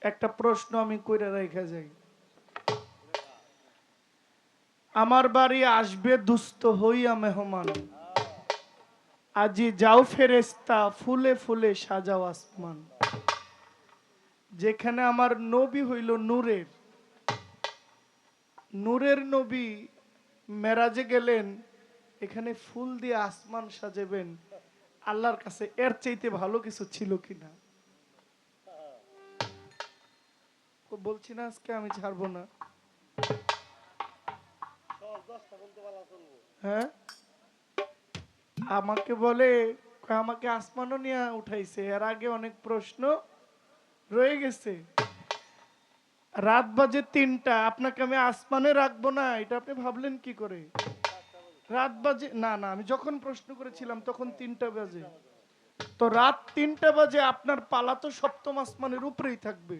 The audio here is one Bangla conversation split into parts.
একটা প্রশ্ন আমি কইরা রেখে যাই। আমার বাড়ি আসবে দুস্থ হইয়া মেহমান। আজি যাও ফেরেস্তা ফুলে ফুলে সাজাও আসমান। যেখানে আমার নবী হইল নূরের। নূরের নবী মেরাজে গেলেন, এখানে ফুল দিয়ে আসমান সাজাবেন। আল্লাহর কাছে এর চাইতে ভালো কিছু ছিল কিনা? বলছি না আজকে আমি ছাড়বো না। হ্যাঁ? আমাকে বলে আমাকে আসমানও নিয়ে উঠাইছে। এর আগে অনেক প্রশ্ন রয়ে গেছে। রাত বাজে তিনটা আপনাকে আমি আসমানে রাখব না এটা আপনি ভাবলেন কি করে? রাত বাজে না না আমি যখন প্রশ্ন করেছিলাম তখন তিনটা বাজে। তো রাত তিনটা বাজে আপনার পালা তো সপ্তম আসমানের উপরেই থাকবে।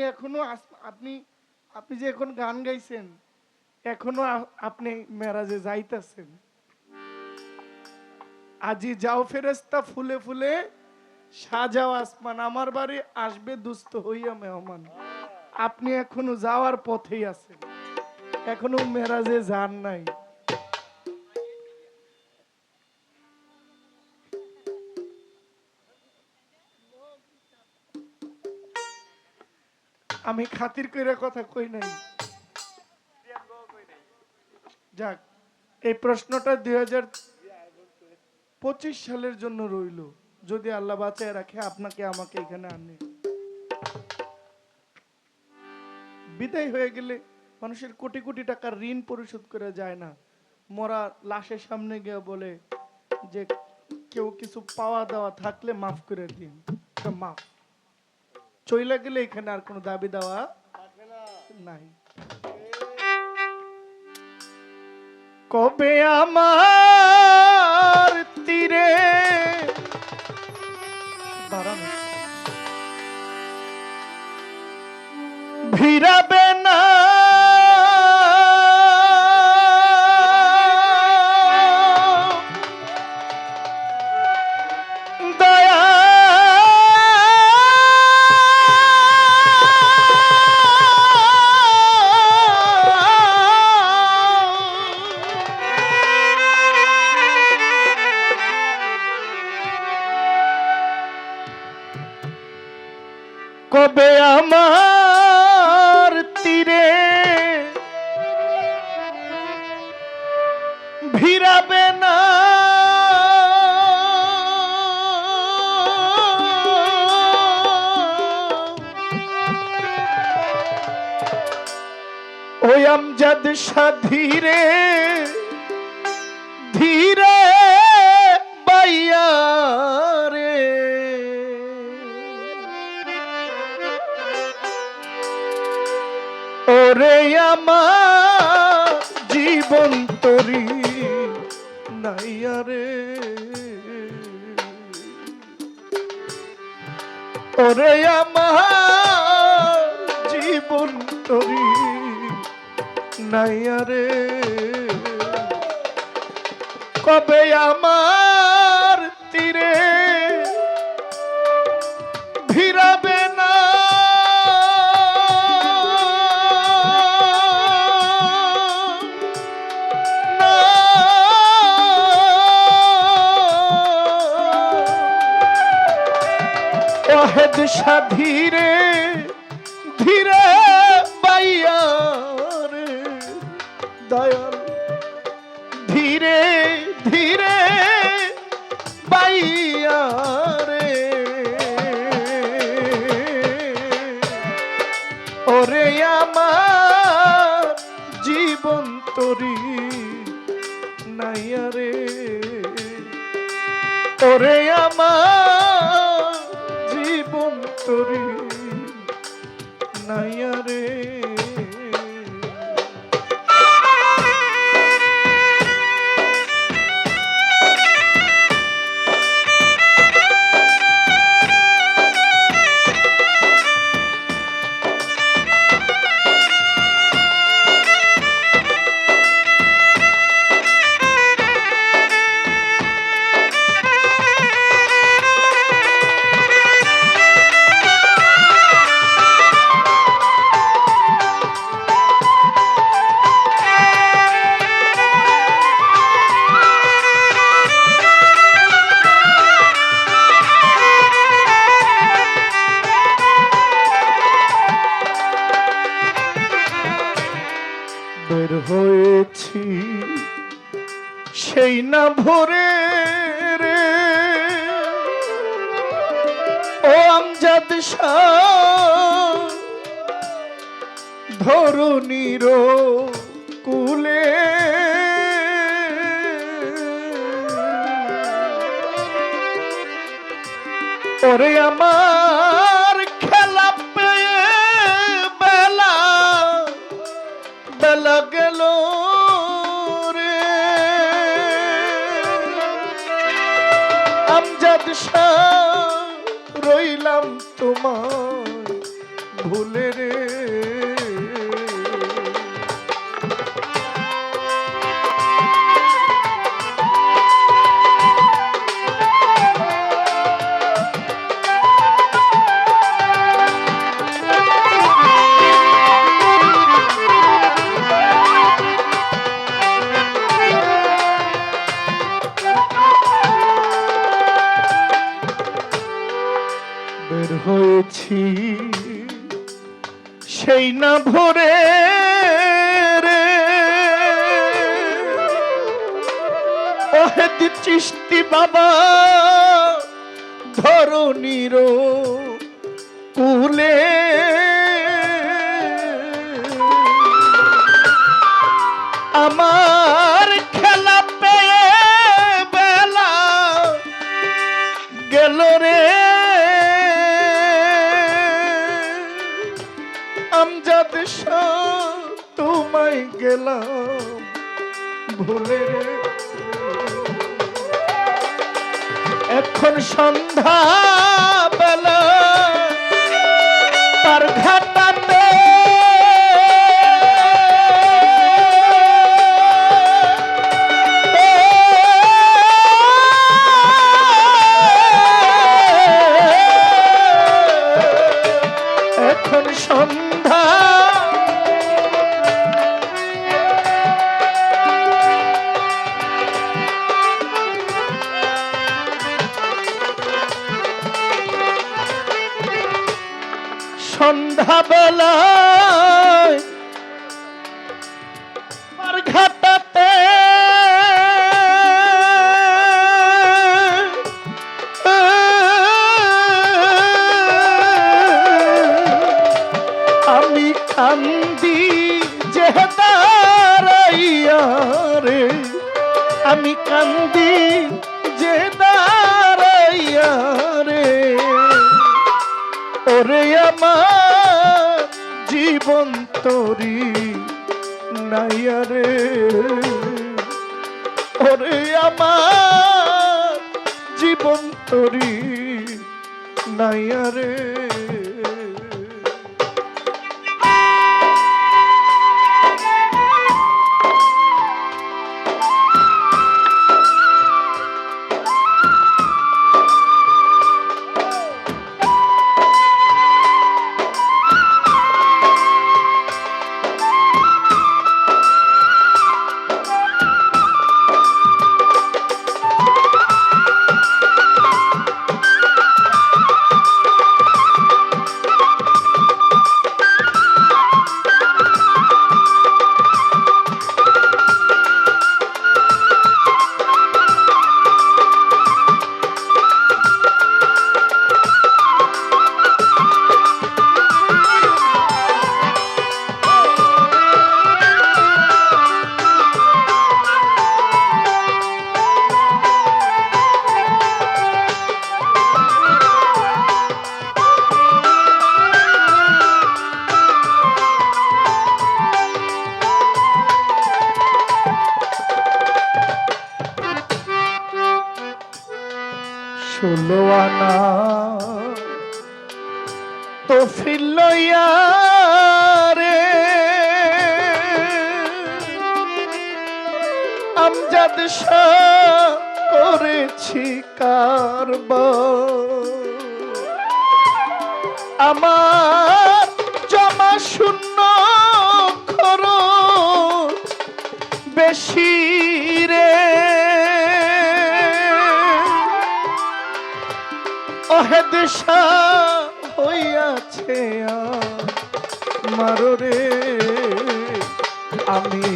আপনি এখনও আপনি আপনি যে এখন গান গাইছেন, এখনও আপনি মেরাজে যাইতেছেন। আজি যাও ফেরেস্তা ফুলে ফুলে সাজাও আসমান, আমার বাড়ি আসবে দুস্থ হইয়া মেহমান। আপনি এখনও যাওয়ার পথেই আছেন, এখনও মেরাজে যান নাই। আমি খাতির কইরা কথা কই নাই। যাক, এই প্রশ্নটা দুই হাজার পঁচিশ সালের জন্য রইল। যদি আল্লাহ বাঁচায় রাখে, আপনাকে আমাকে এখানে আনে। বিদায় হয়ে গেলে মানুষের কোটি কোটি টাকার ঋণ পরিশোধ করে যায় না। মরা লাশের সামনে গিয়ে বলে যে, কেউ কিছু পাওয়া দেওয়া থাকলে মাফ করে দিন। মাফ। চইলা গেলে এখানে আর কোনো দাবি দেওয়া নাই। কবে আমার তীরে ভিড়াবে না ওরে আমার জীবন তরি নাই রে কবে আমার সাধীরে ধীরে বাইয়া রে। দয়াল, ধীরে ধীরে বাইয়া রে। ওরে আমার জীবন তরি নাইয়া রে। ওরে আমার জীবন ভরে রে। ও আমজাদ শাহ ধরুনির কুলে। ওরে আমার আমজাদ গেলাম ভুলে এখন সন্ধ্যা বেলা তার ঘাটাতে কান্দি যে রে আমি কান্দি, যে দাঁড়াইয়া রে ওরে আমার জীবন তরি নাইয়া রে ওরে আমার জীবন তরি নাইয়া রে আমজাদ করেছি কারবার। আমার জমা শূন্য খরচ বেশি রে। ওহে হইয়াছে মারো রে আমি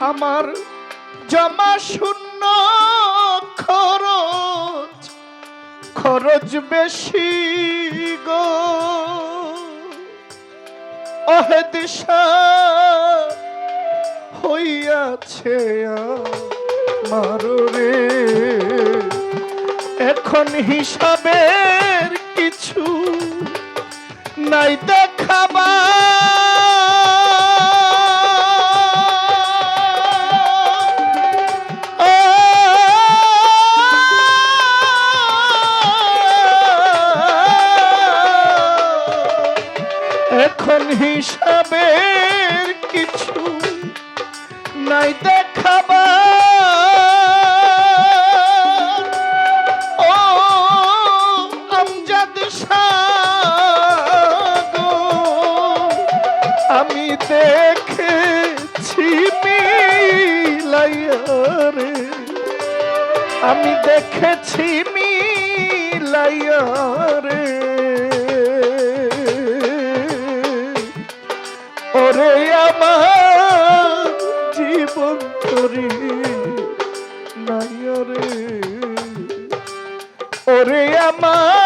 আমার জমা শূন্য খরচ খরচ বেশি গো। অহে দিশা, হইয়াছে মাররে এখন হিসাবের কিছু নাই দেখাবা হিসাবের কিছু নাই দেখাবা ও আমজাদ আমি দেখেছি মিলাইয়া রে আমি দেখেছি মিলাইয়া রে আমার জীবন তরি নাই রে। ওরে আমার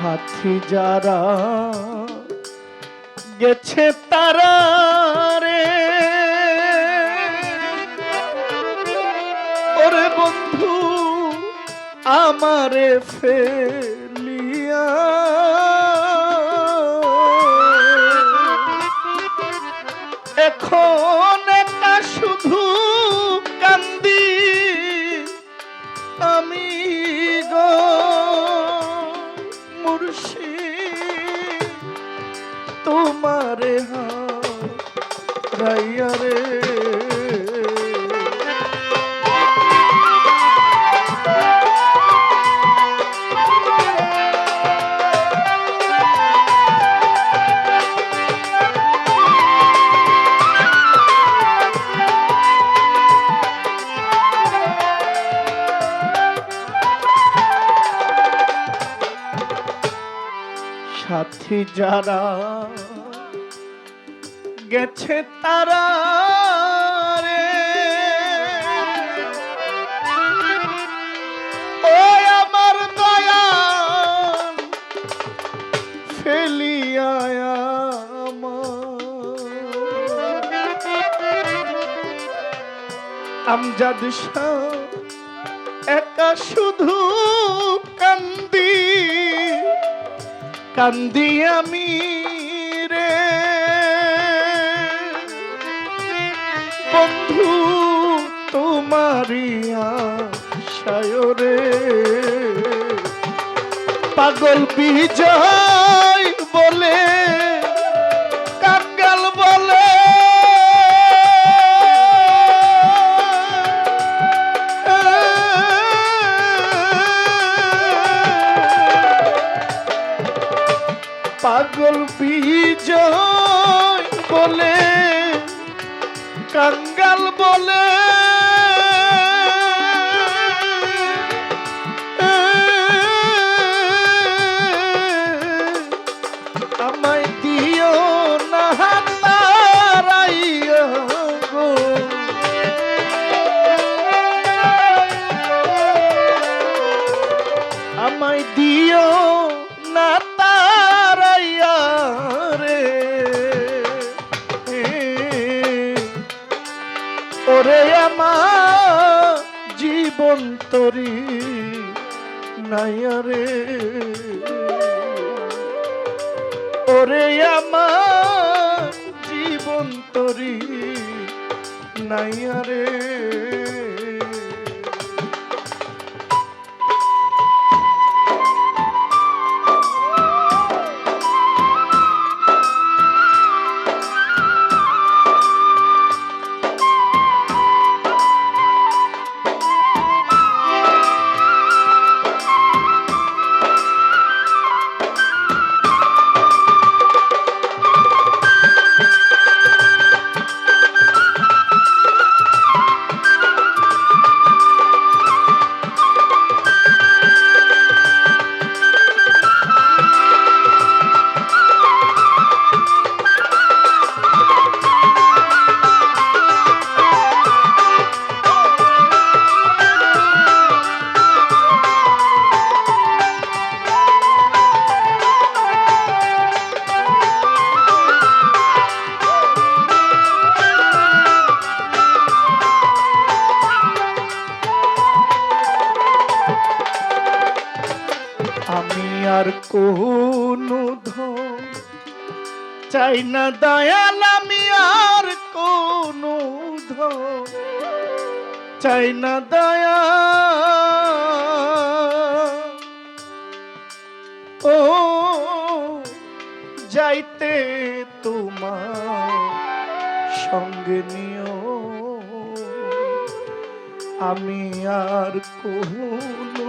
সাথী যারা গেছে তারা রে। ওরে বন্ধু আমারে ফেলিয়া। এখন একটা শুধু তোমারে হারাইয়া রে। সাথী যারা গেছে তারা রে। ও আমার দয়া ফেলিয়া আমজাদ একা শুধু কান্দি কান্দি আমি। তোমারিয়া সায়রে। পাগল বিজয় বলে জীবন নাইয়ারে ওরে আমার জীবন তরি নাইয়া না দয়াল, আমি আর কোনো চাই না দয়া ও, যাইতে তোমার সঙ্গে নিও। আমি আর কোনো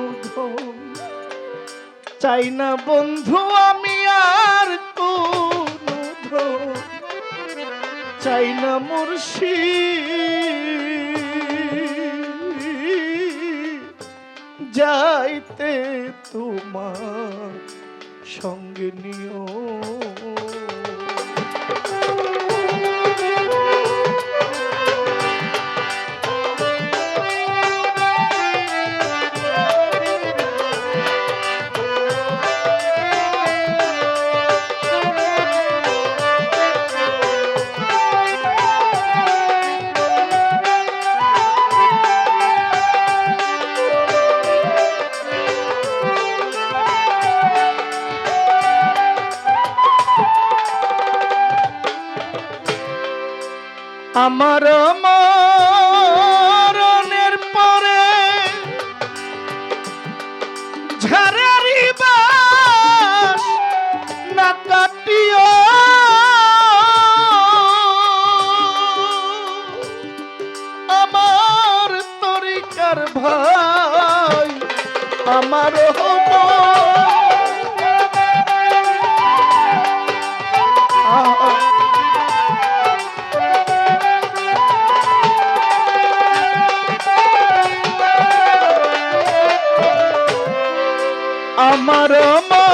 চাই না বন্ধু, আমি আর কোনো চাই না মুর্শি যাইতে তোমার সঙ্গে নিও। আমার মরণের পরে ঝাড়ারি বাস না কাটিও। আমার তরিকার ভাই আমার আমার মরণের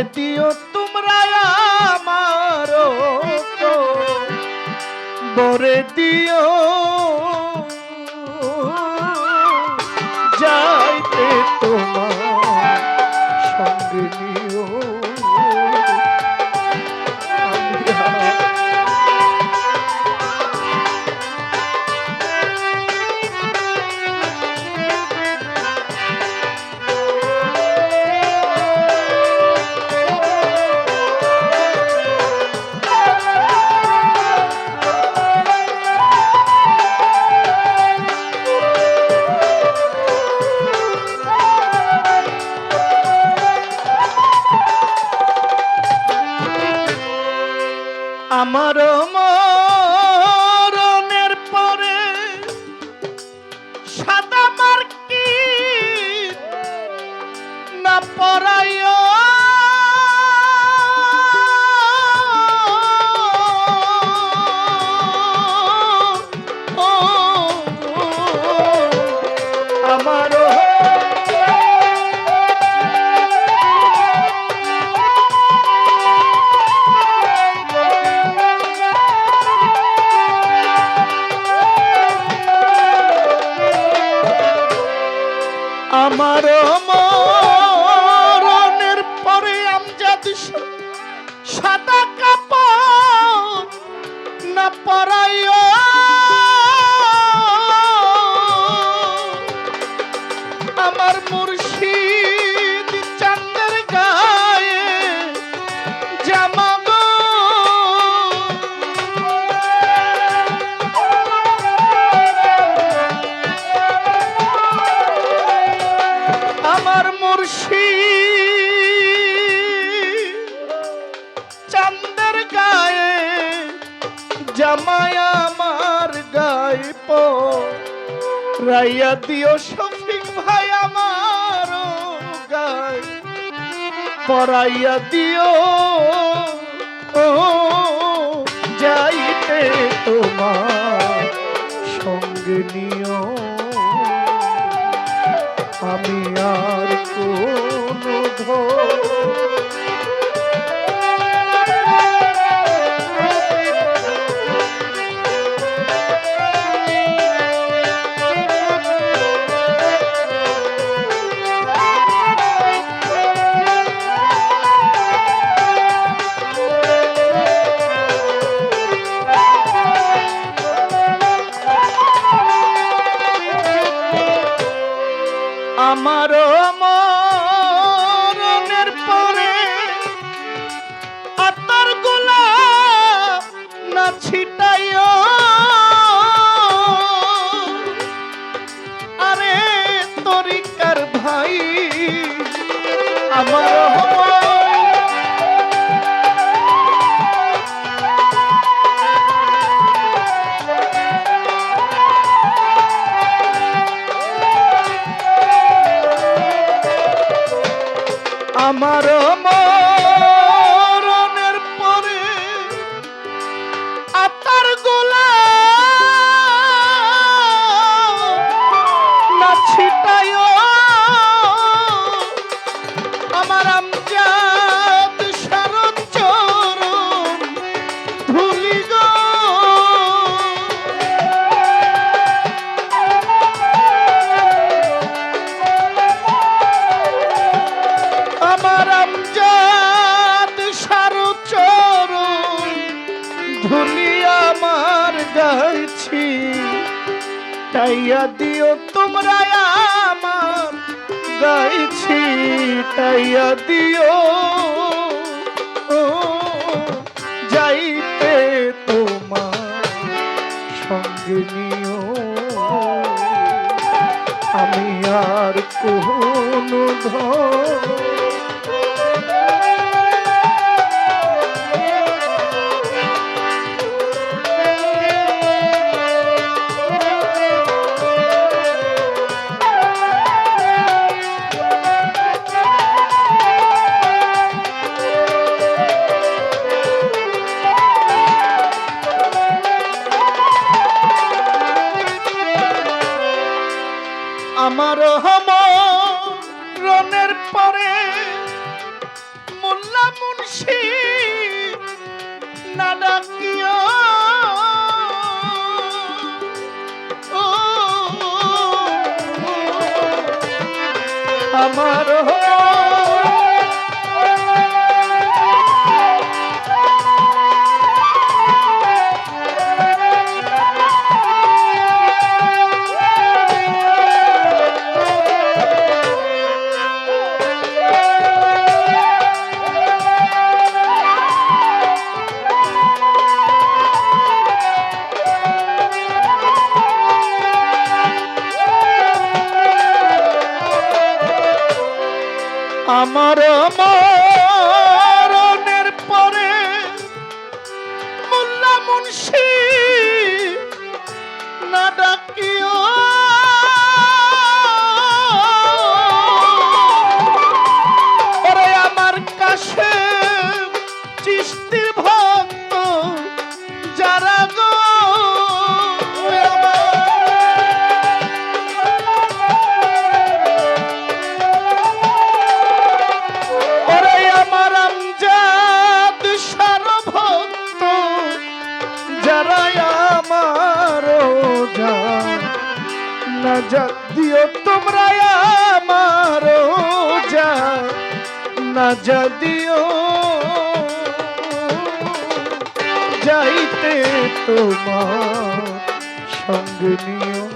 বরে দিও আমার মরণের রাইয়া দিও শফিক ভাই আমার গায়ে পরাইয়া দিও যাইতে তোমার সঙ্গে নিও। আমি আর কোনো ধর আমার ধুলি আমার গাইছি, তাইয়া দিও তোমরা আমার গাইছি, তাইয়া দিও। যাইতে তোমার সঙ্গে নিও। আমি আর কোনো ধর আমার আমার you. না যা দিও যাইতে তোমার সঙ্গে নিও।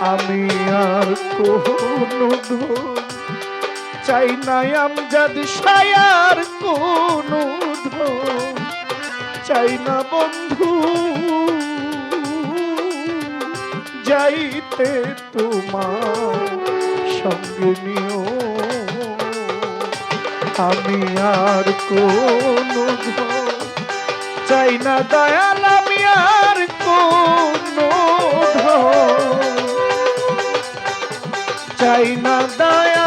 আমি আর কোনো চাই না আমজাদ সায়ার কোনো চাই না বন্ধু। যাইতে তোমার সঙ্গে নিও। আমি আর কোন চাই না দয়াল আমি আর কোন চাই না দয়া